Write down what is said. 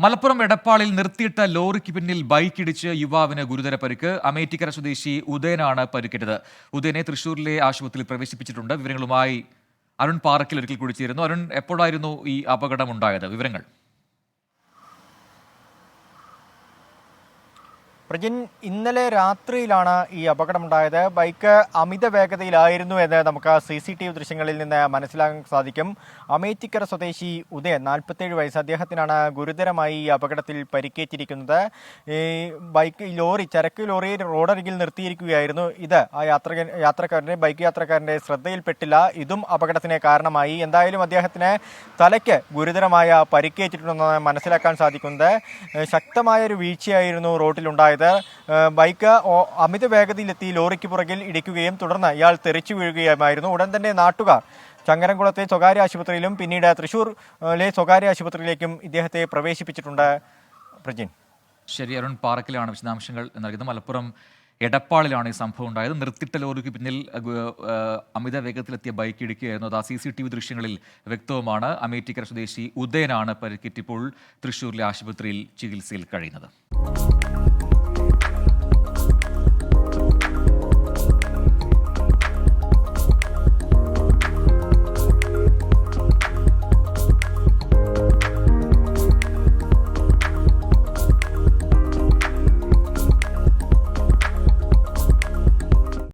മലപ്പുറം എടപ്പാളിൽ നിർത്തിയിട്ട ലോറിക്ക് പിന്നിൽ ബൈക്കിടിച്ച് യുവാവിന് ഗുരുതര പരിക്ക്. അമേറ്റിക്കര സ്വദേശി ഉദയനാണ് പരിക്കേറ്റത്. ഉദയനെ തൃശൂരിലെ ആശുപത്രിയിൽ പ്രവേശിപ്പിച്ചിട്ടുണ്ട്. വിവരങ്ങളുമായി അരുൺ പാറക്കിൽ ഒരിക്കൽ കുടിച്ചിരുന്നു ചേരുന്നു. അരുൺ എപ്പോഴായിരുന്നു ഈ അപകടം ഉണ്ടായത് വിവരങ്ങൾ. പ്രജിൻ ഇന്നലെ രാത്രിയിലാണ് ഈ അപകടമുണ്ടായത്. ബൈക്ക് അമിത വേഗതയിലായിരുന്നു എന്ന് നമുക്ക് സി സി ടി വി ദൃശ്യങ്ങളിൽ നിന്ന് മനസ്സിലാക്കാൻ സാധിക്കും. അമേറ്റിക്കര സ്വദേശി ഉദയൻ നാൽപ്പത്തേഴ് വയസ്സ്. അദ്ദേഹത്തിനാണ് ഗുരുതരമായി ഈ അപകടത്തിൽ പരിക്കേറ്റിരിക്കുന്നത്. ഈ ബൈക്ക് ലോറി ചരക്ക് ലോറി റോഡരികിൽ നിർത്തിയിരിക്കുകയായിരുന്നു. ഇത് ആ യാത്രകൻ യാത്രക്കാരന്റെ ബൈക്ക് യാത്രക്കാരന്റെ ശ്രദ്ധയിൽപ്പെട്ടില്ല. ഇതും അപകടത്തിന് കാരണമായി. എന്തായാലും അദ്ദേഹത്തിന് തലയ്ക്ക് ഗുരുതരമായ പരിക്കേറ്റിട്ടുണ്ടെന്ന് മനസ്സിലാക്കാൻ സാധിക്കുന്നത്. ശക്തമായൊരു വീഴ്ചയായിരുന്നു റോഡിലുണ്ടായത്. ഏഹ് ബൈക്ക് അമിത വേഗതയിലെത്തി ലോറിക്ക് പുറകിൽ ഇടിക്കുകയും തുടർന്ന് ഇയാൾ തെറിച്ചു വീഴുകയുമായിരുന്നു. ഉടൻ തന്നെ നാട്ടുകാർ ചങ്ങരംകുളത്തെ സ്വകാര്യ ആശുപത്രിയിലും പിന്നീട് തൃശൂരിലെ സ്വകാര്യ ആശുപത്രിയിലേക്കും ഇദ്ദേഹത്തെ പ്രവേശിപ്പിച്ചിട്ടുണ്ട്. പ്രജിൻ. ശരി അരുൺ പാറക്കിലാണ് വിശദാംശങ്ങൾ നൽകുന്നത് മലപ്പുറം എടപ്പാളിലാണ് ഈ സംഭവം ഉണ്ടായത്. നിർത്തിട്ട ലോറിക്ക് പിന്നിൽ അമിത വേഗത്തിലെത്തിയ ബൈക്ക് ഇടിക്കുകയായിരുന്നു. അത് ആ സി സി ടി വി ദൃശ്യങ്ങളിൽ വ്യക്തവുമാണ്. അമേറ്റിക്കര സ്വദേശി ഉദയനാണ് പരിക്കേറ്റിപ്പോൾ തൃശ്ശൂരിലെ ആശുപത്രിയിൽ ചികിത്സയിൽ കഴിയുന്നത്.